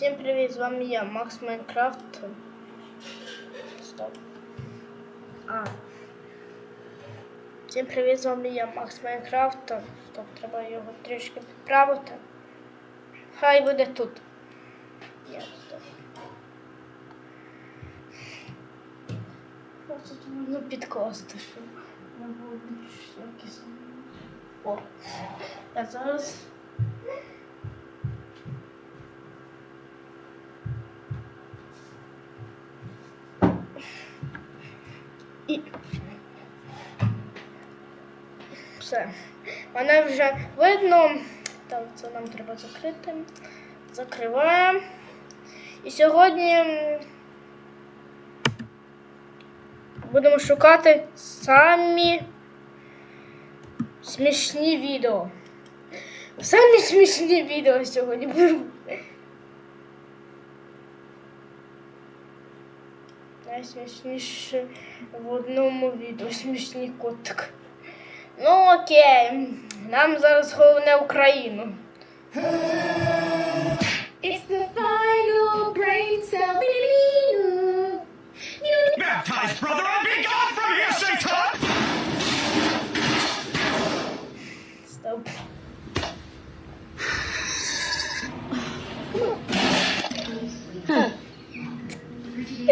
Всім привіт, з вами я, Макс Майнкрафт. Стоп. А. Всім привіт, з вами я, Макс Майнкрафт. Стоп, треба його трішки підправити. Хай буде тут. Я стоп. Просто тут можна підкласти, щоб не було більш якісно. О, я зараз. І все. Мене вже видно. Так, це нам треба закрити. Закриваємо. І сьогодні будемо шукати самі смішні відео. Самі смішні відео сьогодні Найсмішніше в одному відео смішний котик. Ну окей, нам зараз головне Україну. А,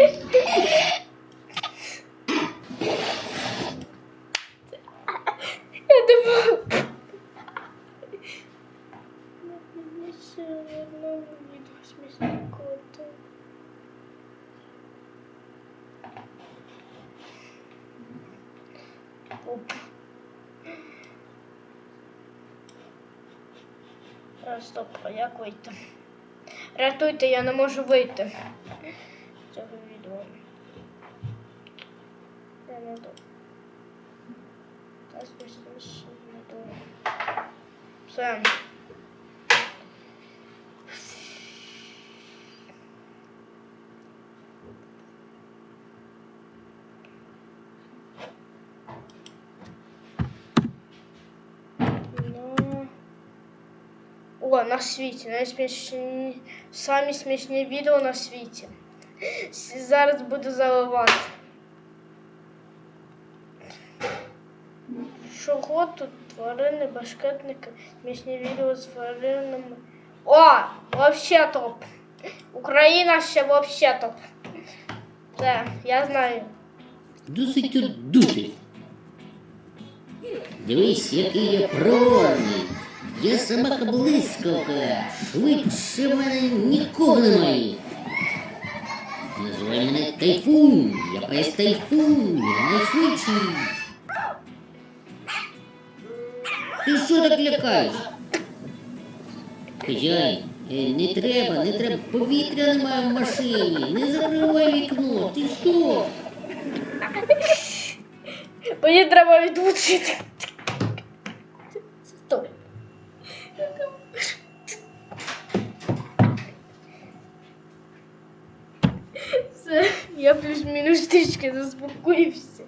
стоп, а як вийти? Рятуйте, я не можу вийти Все. Ну... О, на світі. Найсмішні... Самі смішні відео на світі. С- Зараз буду заливати. Чого тут тварини, башкетники, смішні відео з тваринами. О, вообще топ. Україна ще вообще топ. Це, я знаю. Досить тут дути. Дивись, який я проворний. Я собака блискавка. Швидше мене нікого немає. Називай мене тайфун. Я пес тайфун. Я найшвидший. Що так лякаєш? Хазяїн, е, не треба, не треба. Повітря немає в машині. Не закривай вікно. Ти що? Мені треба відлучити. Стоп. Все, я плюс-мінус трішки заспокоївся.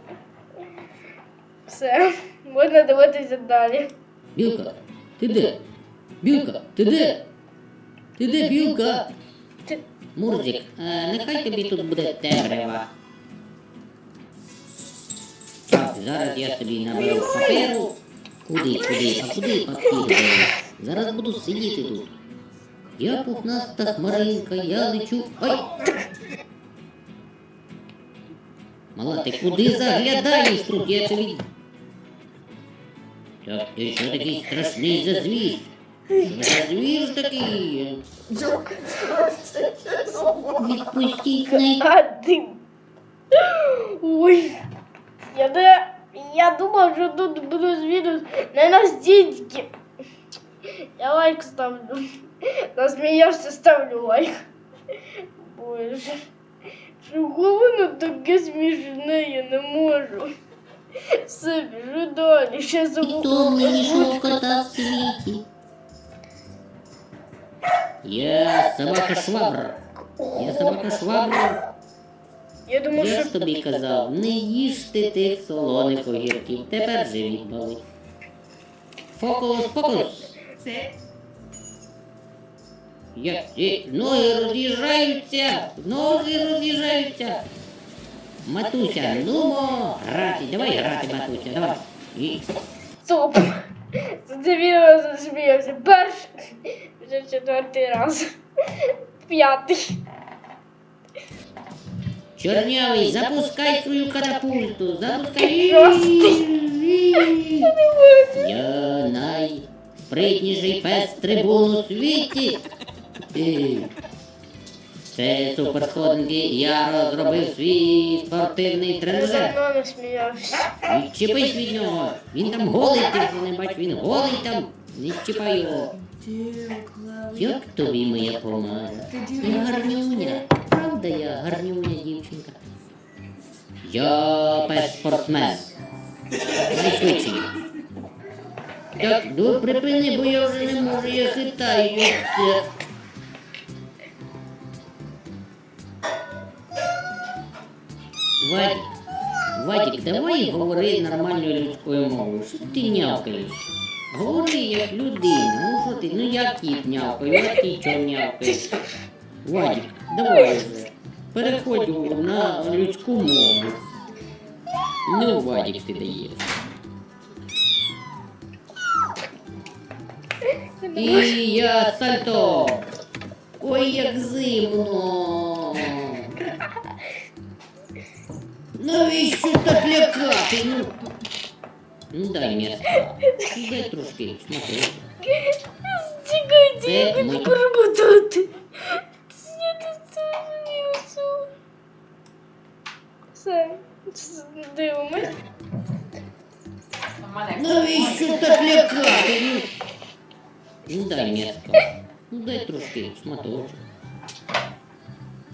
Все, можна дивитися далі. Білка, ти де? Білка, ти де? Ти де, білка? Мурзик, е, нехай тобі тут буде темрява. Так, зараз я собі наберу паперу. Куди, куди, а куди папір? Зараз буду сидіти тут. Я пухнаста хмаринка, я лечу. Ой! Мала, ти куди заглядаєш тут? Я це Так, ти що такий страшний за звір? Що за звір такий? Відпустіть най... Один. Ой. Я, не, я думав, що тут буду звідус не настільки. Я лайк ставлю. Насміявся, ставлю лайк. Боже. Чого воно таке смішне, я не можу. Все, біжу далі. Ще І забув. мені кота в світі. Я собака швабра. Я собака швабра. Я думав, Я що ж тобі казав, не їжте тих солоних огірків. Тепер живіть болить. Фокус, фокус. Six, Як всі ноги роз'їжджаються, ноги роз'їжджаються. Матуся, нумо, грати, давай грати, Матуся, давай. І Стоп. Це ти засміявся. Перший. Вже четвертий раз. П'ятий. Чорнявий, запускай свою катапульту, запускай. Я найспритніший пес трибун у світі. Е, Це суперсходинки, я розробив свій спортивний тренажер. давно сміявся. Відчепись від нього. Він там голий, ти що не бачиш, він голий там. Не чіпай його. Як тобі моя помада? Я гарнюня. Правда я гарнюня дівчинка? Я пес спортсмен. Найшвидший. Так, ну припини, бо я вже не можу, я хитаюся. Вадик, Вадик, давай говори нормальною людською мовою. Що ти нявкаєш? Говори як людина. Ну що ти, ну як кіт нявкає, а ти чого нявкаєш? Вадик, давай вже. Переходь на людську мову. Ну, Вадик, ти даєш. І я сальто. Ой, як зимно. Навіщо так лякати? Ну, ну дай м'яска. Дай трошки шматочок. Чекайте, Це я ми- хочу перемотати. Я зрозумів. Все. Дивимось. Навіщо так лякати? Ну, ну дай м'яска. Ну дай трошки шматочок.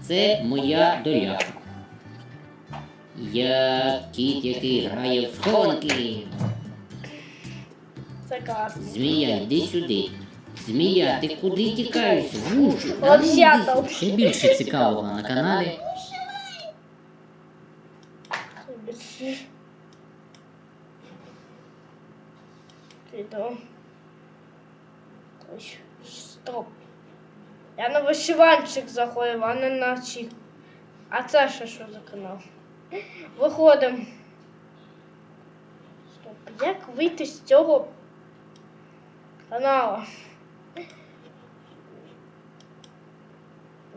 Це моя доляка. Я кіт, який грає в схованки. Це класно. Змія, йди сюди. Змія, ти куди тікаєш? Вушу. От. Ще більше цікавого на каналі. Відео. Стоп. Я на вишиванчик заходив, а не на чік. А це ще що за канал? Виходимо. Стоп. Як вийти з цього канала?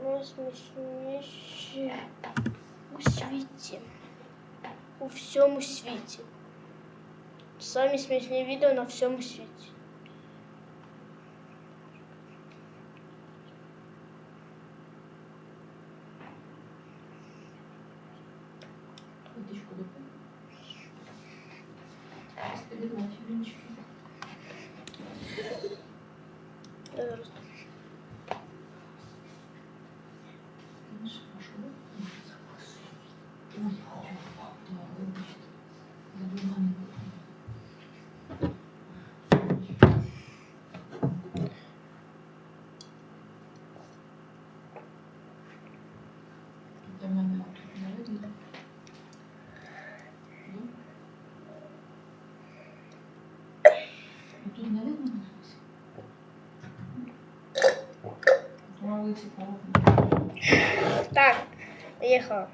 Найсмішніші у світі. У всьому світі. Самі смішні відео на всьому світі. Підігнати вінчики. Я зараз Ой, так, вибачте. Забула не Для мене тут не видно. Ну. Тут не видно нас? На вулиці холодно. Так, поїхала.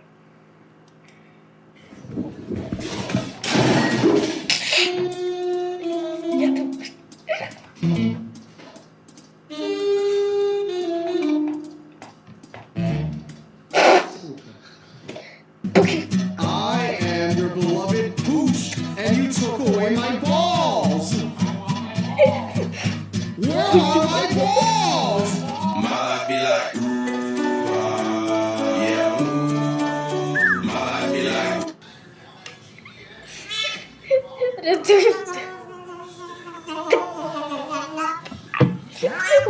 Рятуйте.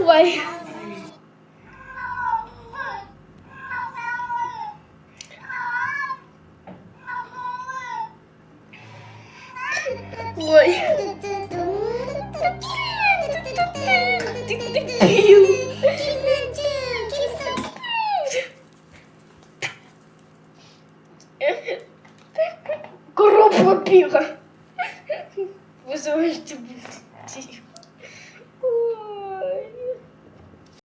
Ой.